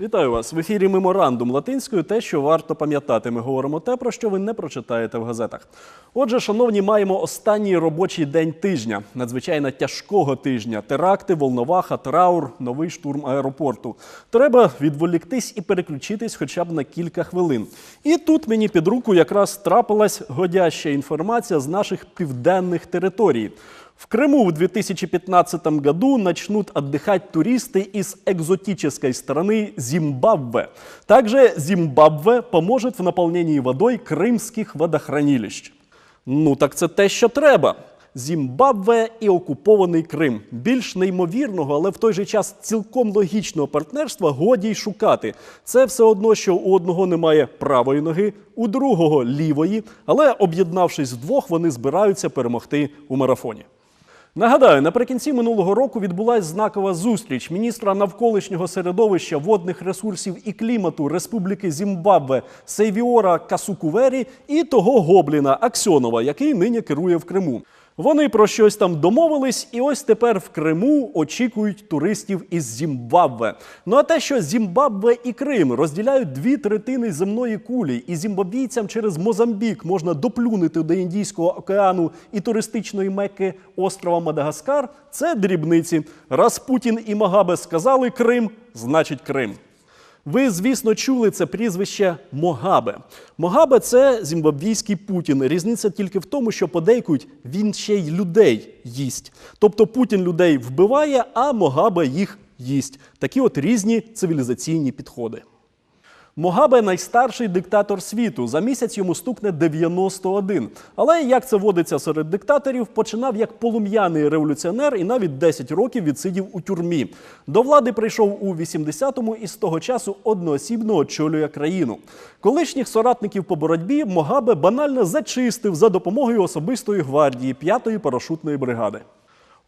Вітаю вас в ефірі Меморандум латинською. Те, що варто пам'ятати. Ми говоримо те, про що ви не прочитаєте в газетах. Отже, шановні, маємо останній робочий день тижня, надзвичайно тяжкого тижня. Теракти, волноваха, траур, новий штурм аеропорту. Треба відволіктись і переключитись хоча б на кілька хвилин. І тут мені під руку якраз трапилась годяща інформація з наших південних територій. В Крыму в 2015 году начнут отдыхать туристы из экзотической страны Зимбабве. Также Зимбабве поможет в наполнении водой крымских водохранилищ. Ну так це те, що треба. Зімбабве і окупований Крим. Більш неймовірного, але в той же час цілком логічного партнерства годі й шукати. Це все одно, що у одного немає правої ноги, у другого лівої, але об'єднавшись вдвох, вони збираються перемогти у марафоні. Нагадаю, наприкінці минулого року відбулася знакова зустріч міністра навколишнього середовища, водних ресурсів і клімату Республіки Зімбабве Сейвіора Касукувері і того гобліна Аксьонова, який нині керує в Криму. Вони про щось там домовились, і ось тепер в Криму очікують туристів із Зімбабве. Ну а те, що Зімбабве і Крим розділяють дві третини земної кулі, і зімбабвійцям через Мозамбік можна доплюнути до Індійського океану і туристичної мекки острова Мадагаскар, це дрібниці. Раз Путін і Магабе сказали Крим, значить Крим. Ви, звісно, чули це прізвище Могабе. Могабе це зімбабвійський Путін. Різниця тільки в тому, що подейкують він ще й людей їсть. Тобто Путін людей вбиває, а Могабе їх їсть. Такі от різні цивілізаційні підходи. Могабе найстарший диктатор світу. За місяць йому стукне 91. Але як це водиться серед диктаторів, починав як полум'яний революціонер і навіть 10 років відсидів у тюрмі. До влади прийшов у 80-му і з того часу одноосібно очолює країну. Колишніх соратників по боротьбі Могабе банально зачистив за допомогою особистої гвардії 5-ї парашутної бригади.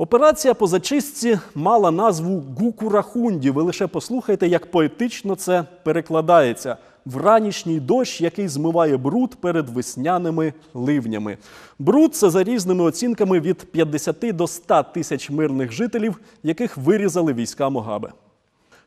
Операція по зачистці мала назву Гукурахунді. Ви лише послухайте, як поетично це перекладається. Вранішній дощ, який змиває бруд перед весняними ливнями. Бруд це за різними оцінками від 50 до 100 тисяч мирних жителів, яких вирізали війська Могабе.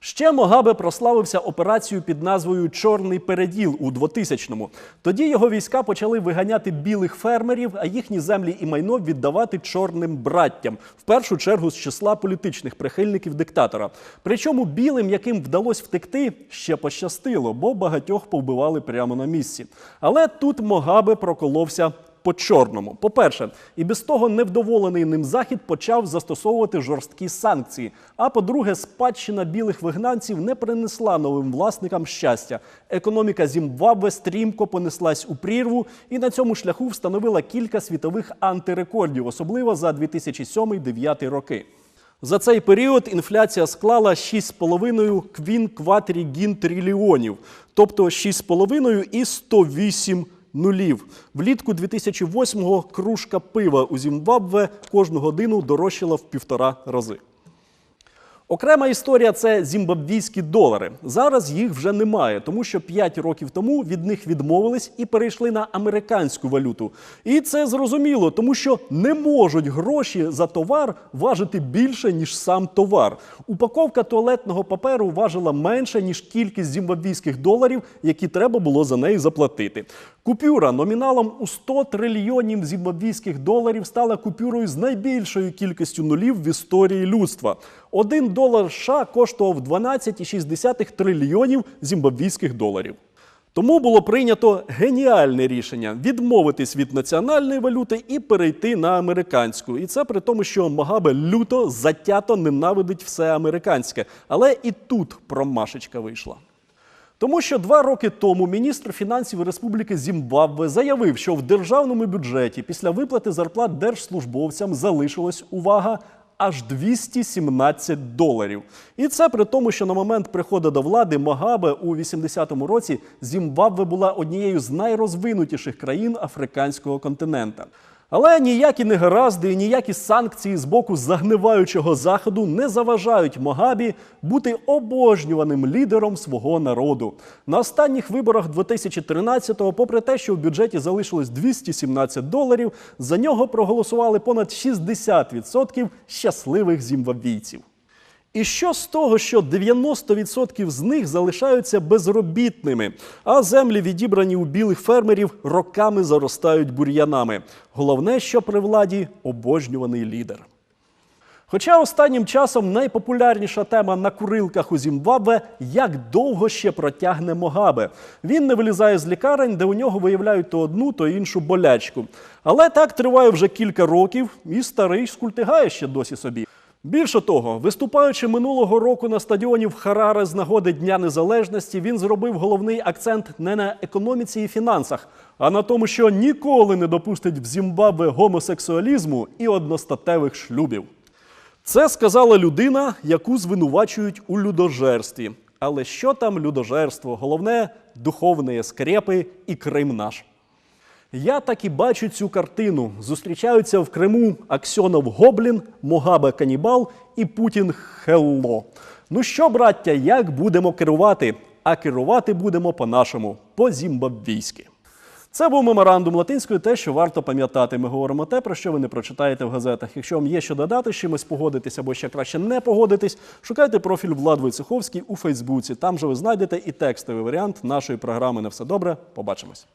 Ще Могабе прославився операцією під назвою Чорний переділ у 2000-му. Тоді його війська почали виганяти білих фермерів, а їхні землі і майно віддавати чорним браттям, в першу чергу з числа політичних прихильників диктатора. Причому білим, яким вдалося втекти, ще пощастило, бо багатьох повбивали прямо на місці. Але тут Могабе проколовся по чорному. По-перше, і без того невдоволений ним захід почав застосовувати жорсткі санкції. А по-друге, спадщина білих вигнанців не принесла новим власникам щастя. Економіка Зімбабве стрімко понеслась у прірву і на цьому шляху встановила кілька світових антирекордів, особливо за 2007-2009 роки. За цей період інфляція склала 6,5 квін кватрі гін трильйонів, тобто 6,5 і 108 нулів. Влітку 2008-го кружка пива у Зімбабве кожну годину дорожчала в півтора рази. Окрема історія це зімбабвійські долари. Зараз їх вже немає, тому що 5 років тому від них відмовились і перейшли на американську валюту. І це зрозуміло, тому що не можуть гроші за товар важити більше, ніж сам товар. Упаковка туалетного паперу важила менше, ніж кількість зімбабвійських доларів, які треба було за неї заплатити. Купюра номіналом у 100 трильйонів зімбабвійських доларів стала купюрою з найбільшою кількістю нулів в історії людства. Один долар США коштував 12,6 трильйонів зімбабвійських доларів. Тому було прийнято геніальне рішення відмовитись від національної валюти і перейти на американську. І це при тому, що Магабе люто затято ненавидить все американське. Але і тут промашечка вийшла. Тому що два роки тому міністр фінансів Республіки Зімбабве заявив, що в державному бюджеті після виплати зарплат держслужбовцям залишилось увага. Аж 217 доларів. І це при тому, що на момент приходу до влади Магабе у 80-му році Зімбабве була однією з найрозвинутіших країн африканського континента. Але ніякі негаразди і ніякі санкції з боку загниваючого заходу не заважають Могабі бути обожнюваним лідером свого народу. На останніх виборах 2013-го, попри те, що в бюджеті залишилось 217 доларів, за нього проголосували понад 60% щасливих зімбабвійців. І що з того, що 90% з них залишаються безробітними, а землі, відібрані у білих фермерів, роками заростають бур'янами. Головне, що при владі обожнюваний лідер. Хоча останнім часом найпопулярніша тема на курилках у Зімбабве як довго ще протягне Могабе. Він не вилізає з лікарень, де у нього виявляють то одну, то іншу болячку. Але так триває вже кілька років, і старий скультигає ще досі собі. Більше того, виступаючи минулого року на стадіоні в Хараре з нагоди Дня Незалежності, він зробив головний акцент не на економіці і фінансах, а на тому, що ніколи не допустить в Зімбабве гомосексуалізму і одностатевих шлюбів. Це сказала людина, яку звинувачують у людожерстві. Але що там людожерство? Головне духовні скрепи і Крим наш. Я так і бачу цю картину. Зустрічаються в Криму Аксьонов Гоблін, Могабе Канібал і Путін Хелло. Ну що, браття, як будемо керувати? А керувати будемо по-нашому, по-зімбабвійськи. Це був меморандум латинською, те, що варто пам'ятати. Ми говоримо те, про що ви не прочитаєте в газетах. Якщо вам є що додати, з чимось погодитись або ще краще не погодитись, шукайте профіль Влад Войцеховський у Фейсбуці. Там же ви знайдете і текстовий варіант нашої програми Не все добре. Побачимось.